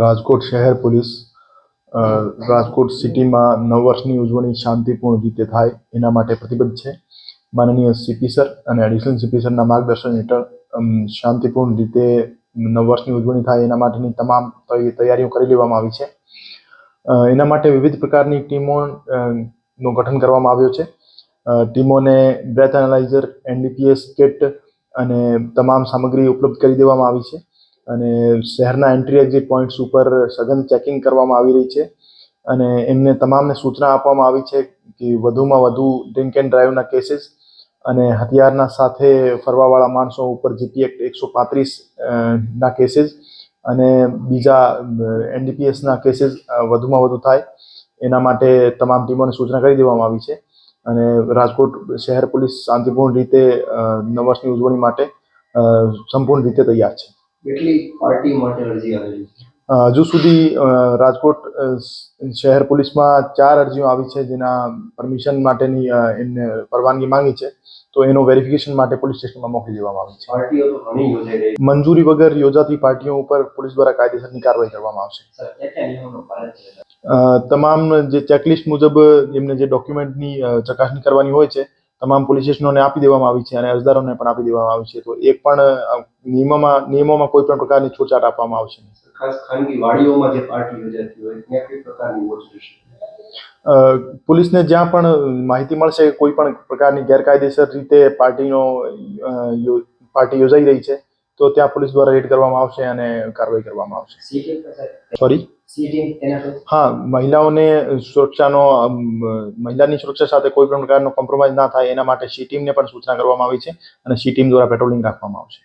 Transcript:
રાજકોટ શહેર પોલીસ રાજકોટ સિટીમાં નવ વર્ષની ઉજવણી શાંતિપૂર્ણ રીતે થાય એના માટે પ્રતિબદ્ધ છે. માનનીય સીપી સર અને એડિશનલ સીપી સરના માર્ગદર્શન હેઠળ શાંતિપૂર્ણ રીતે નવ વર્ષની ઉજવણી થાય એના માટેની તમામ તૈયારીઓ કરી લેવામાં આવી છે. એના માટે વિવિધ પ્રકારની ટીમો નું ગઠન કરવામાં આવ્યું છે. ટીમોને બ્રેથ એનાલાઇઝર એનડીપીએસ કિટ અને તમામ સામગ્રી ઉપલબ્ધ કરી દેવામાં આવી છે. અને શહેરના એન્ટ્રી એક્ઝિટ પોઈન્ટ્સ ઉપર સઘન ચેકિંગ કરવામાં આવી રહી છે. અને એમને તમામને સૂચના આપવામાં આવી છે કે વધુમાં વધુ ડ્રિંક એન્ડ ડ્રાઈવના કેસીસ અને હથિયારના સાથે ફરવાવાળા માણસો ઉપર જીપી એક્ટ એકસો પાંત્રીસ ના કેસીસ અને બીજા એનડીપીએસના કેસીસ વધુમાં વધુ થાય. એના માટે તમામ ટીમોને સૂચના કરી દેવામાં આવી છે. અને રાજકોટ શહેર પોલીસ શાંતિપૂર્ણ રીતે અ, નવ વર્ષની ઉજવણી માટે સંપૂર્ણ રીતે તૈયાર છે. કેટલી પાર્ટી માટે અરજી આવેલી છે? હજુ સુધી રાજકોટ શહેર પોલીસમાં ચાર અરજીઓ આવી છે જેના પરમિશન માટેની એમને પરવાનગી માંગી છે. તો એનું વેરિફિકેશન માટે પોલીસ સ્ટેશનમાં મોકલી દેવામાં આવી છે. મંજૂરી વગર યોજાતી પાર્ટીઓ ઉપર પોલીસ દ્વારા કાયદેસરની કાર્યવાહી કરવામાં આવશે. તમામ જે ચેકલિસ્ટ મુજબ એમને જે ડોક્યુમેન્ટની ચકાસણી કરવાની હોય છે તમામ પોલીસ સ્ટેશનોને આપી દેવામાં આવી છે અને અરજદારોને પણ આપી દેવામાં આવી છે. તો એક પણ નિયમોમાં નિયમોમાં કોઈ પણ પ્રકારની છૂટછાટ આપવામાં આવશે ખાસ ખાનગી વાડીઓમાં જે પાર્ટી યોજાતી હોય ત્યાં કઈ પ્રકારની વોચ પોલીસને જ્યાં પણ માહિતી મળશે કોઈ પણ પ્રકારની ગેરકાયદેસર રીતે પાર્ટીનો પાર્ટી યોજાઈ રહી છે તો ત્યાં પોલીસ દ્વારા રેડ કરવામાં આવશે અને કાર્યવાહી કરવામાં આવશે. સોરી હા, મહિલાઓને સુરક્ષાનો મહિલાની સુરક્ષા સાથે કોઈ પણ પ્રકારનો કોમ્પ્રોમાઇઝ ના થાય, એના માટે સી ટીમને પણ સૂચના કરવામાં આવી છે અને સી ટીમ દ્વારા પેટ્રોલિંગ રાખવામાં આવશે.